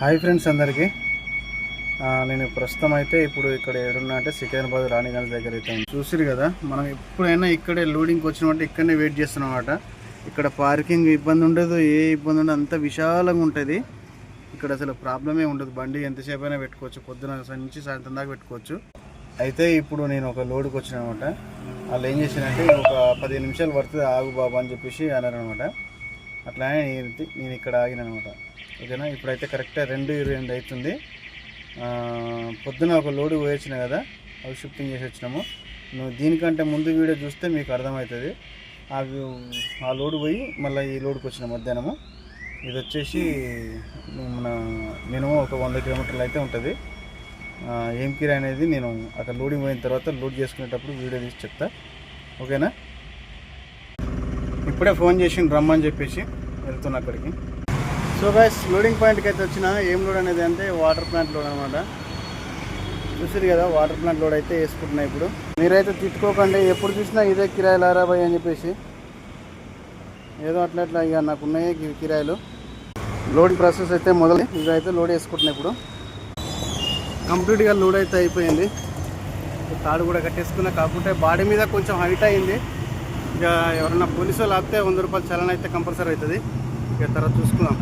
Hi friends అందరికీ. నేను ప్రస్తుతం అయితే ఇప్పుడు ఇక్కడ ఏడున్నా అంటే సికింద్రాబాద్ రాణిగంజ్ దగ్గర అయితే చూసిరు కదా మనం ఎప్పుడైనా ఇక్కడే లోడింగ్కి వచ్చినామంటే ఇక్కడనే వెయిట్ చేస్తున్నామనమాట ఇక్కడ పార్కింగ్ ఇబ్బంది ఉండదు ఏ ఇబ్బంది ఉండదు అంత విశాలంగా ఉంటుంది. ఇక్కడ అసలు ప్రాబ్లమే ఉండదు. బండి ఎంతసేపు అయినా పెట్టుకోవచ్చు పొద్దున నుంచి సాయంత్రం దాకా పెట్టుకోవచ్చు. అయితే ఇప్పుడు నేను ఒక లోడ్కి వచ్చిన అనమాట వాళ్ళు ఏం చేశానంటే ఒక పదిహేను నిమిషాలు పడుతుంది ఆగు బాబా అని చెప్పేసి అన్నారు అనమాట అట్లానే నేను నేను ఇక్కడ ఆగిన అనమాట. ఓకేనా? ఇప్పుడైతే కరెక్ట్గా రెండు ఇరవై ఎనిమిది అవుతుంది. పొద్దున ఒక లోడు పోయొచ్చిన కదా అవి షిఫ్టింగ్ చేసి వచ్చినాము. నువ్వు దీనికంటే ముందు వీడియో చూస్తే మీకు అర్థమవుతుంది. అవి ఆ లోడ్ పోయి మళ్ళీ ఈ లోడ్కి వచ్చిన మధ్యాహ్నము. ఇది వచ్చేసి మన మినిమం ఒక వంద కిలోమీటర్లు అయితే ఉంటుంది. ఏం కిరా అనేది నేను అక్కడ లోడింగ్ పోయిన తర్వాత లోడ్ చేసుకునేటప్పుడు వీడియో తీసి చెప్తా. ఓకేనా? ఇప్పుడే ఫోన్ చేసి రమ్మని చెప్పేసి వెళ్తున్నా అక్కడికి. సో గైస్ లోడింగ్ పాయింట్కి అయితే వచ్చిన ఏం లోడ్ అనేది అంటే వాటర్ ప్లాంట్ లోడ్ అనమాట చూసారు కదా వాటర్ ప్లాంట్ లోడ్ అయితే వేసుకుంటున్నాయి ఇప్పుడు. మీరైతే తిట్టుకోకండి ఎప్పుడు చూసినా ఇదే కిరాయిలు ఆరాబాయ్ అని చెప్పేసి. ఏదో అట్లా అట్లా ఇక నాకు ఉన్నాయి కి- కిరాయిలు. లోడింగ్ ప్రాసెస్ అయితే మొదలు ఇవి అయితే లోడ్ వేసుకుంటున్నాయి ఇప్పుడు. కంప్లీట్గా లోడ్ అయితే అయిపోయింది. తాడు కూడా కట్టేసుకున్నా కాకుంటే బాడీ మీద కొంచెం హైట్ అయింది. ఇక ఎవరైనా పోలీసు వాళ్ళు ఆపితే వంద రూపాయలు చలన అయితే కంపల్సరీ అవుతుంది. ఇక తర్వాత చూసుకుందాం.